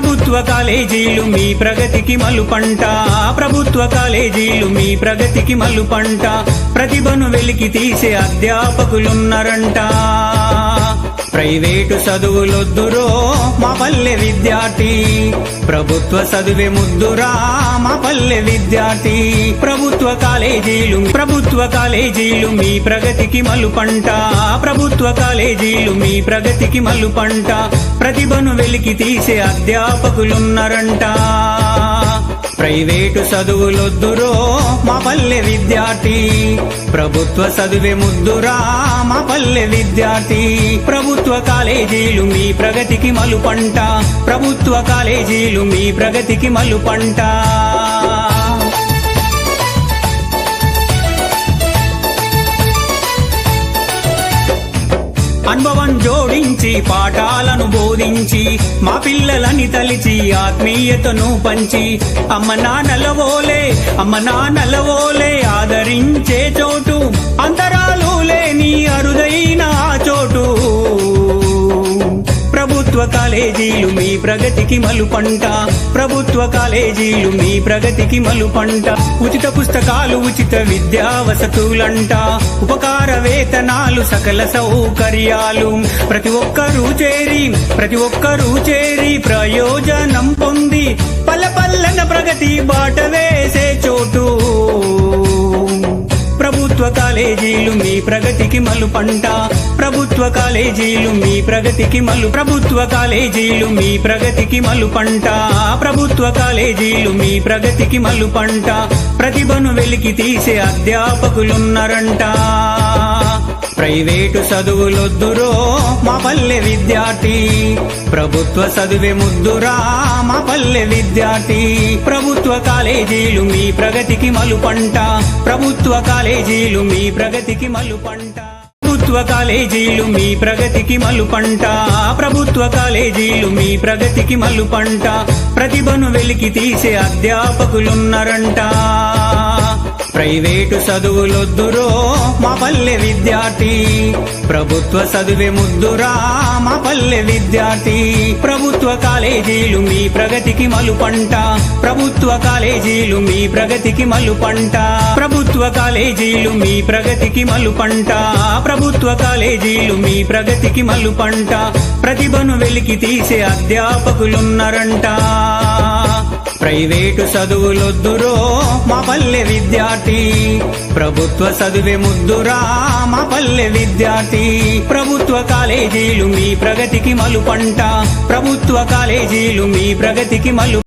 ప్రభుత్వ కాలేజీలు మీ ప్రగతికి మలుపంట. ప్రభుత్వ కాలేజీలు మీ ప్రగతికి మలుపంట. ప్రతిభను వెలికి తీసే అధ్యాపకులున్నారంట. ప్రైవేటు చదువులొద్దురో మా పల్లె విద్యార్థి ప్రభుత్వ చదువే ముద్దురా మా పల్లె విద్యార్థి ప్రభుత్వ కాలేజీలు ప్రభుత్వ కాలేజీలు మీ ప్రగతికి మలుపంట. ప్రభుత్వ కాలేజీలు మీ ప్రగతికి మలుపంట. ప్రతిభను వెలికి తీసే అధ్యాపకులున్నారంట. ప్రైవేటు చదువులొద్దురో మా పల్లె విద్యార్థి. ప్రభుత్వ చదువే ముద్దురా మా పల్లె విద్యార్థి. ప్రభుత్వ కాలేజీలు మీ ప్రగతికి మలుపంట. ప్రభుత్వ కాలేజీలు మీ ప్రగతికి మలుపంట. అనుభవం జోడించి పాఠాలను బోధించి మా పిల్లలని తలిచి ఆత్మీయతను పంచి అమ్మ నాన్నలవోలే అమ్మ నాన్నలవోలే ఆదరించే చోటు అంతరా కాలేజీలు మీ ప్రగతికి మలుపంట. ప్రభుత్వ కాలేజీలు మీ ప్రగతికి మలుపంట. ఉచిత పుస్తకాలు ఉచిత విద్యా వసతులంట. ఉపకార వేతనాలు సకల సౌకర్యాలు. ప్రతి ఒక్కరూ చేరి ప్రతి ఒక్కరూ చేరి ప్రయోజనం పొంది. పల్ల పల్లన ప్రగతి బాట వేసే ప్రభుత్వ కాలేజీలు మీ ప్రగతికి మలుపంట ప్రభుత్వ కాలేజీలు మీ ప్రగతికి మలు ప్రభుత్వ కాలేజీలు మీ ప్రగతికి మలుపంట ప్రభుత్వ కాలేజీలు మీ ప్రగతికి మలుపంట ప్రతిభను వెలికి తీసే అధ్యాపకులున్నారంట. ప్రైవేటు చదువులొద్దురో మా పల్లె విద్యార్థి. ప్రభుత్వ చదువే ముద్దురా మా పల్లె విద్యార్థి. ప్రభుత్వ కాలేజీలు మీ ప్రగతికి మలుపంట. ప్రభుత్వ కాలేజీలు మీ ప్రగతికి మలుపంట. ప్రభుత్వ కాలేజీలు మీ ప్రగతికి మలుపంట. ప్రభుత్వ కాలేజీలు మీ ప్రగతికి మలుపంట. ప్రతిభను వెలికి తీసే అధ్యాపకులున్నారంట. ప్రైవేటు చదువులొద్దురో మా పల్లె విద్యార్థి. ప్రభుత్వ చదువే ముద్దురా మా పల్లె విద్యార్థి. ప్రభుత్వ కాలేజీలు మీ ప్రగతికి మలుపంట. ప్రభుత్వ కాలేజీలు మీ ప్రగతికి మలుపంట. ప్రభుత్వ కాలేజీలు మీ ప్రగతికి మలుపంట. ప్రభుత్వ కాలేజీలు మీ ప్రగతికి మలుపంట. ప్రతిభను వెలికి తీసే అధ్యాపకులున్నారంట. ప్రైవేటు చదువులొద్దురో మా పల్లె విద్యార్థి. ప్రభుత్వ చదువే ముద్దురా మా పల్లె విద్యార్థి. ప్రభుత్వ కాలేజీలు మీ ప్రగతికి మలుపంట. ప్రభుత్వ కాలేజీలు మీ ప్రగతికి మలు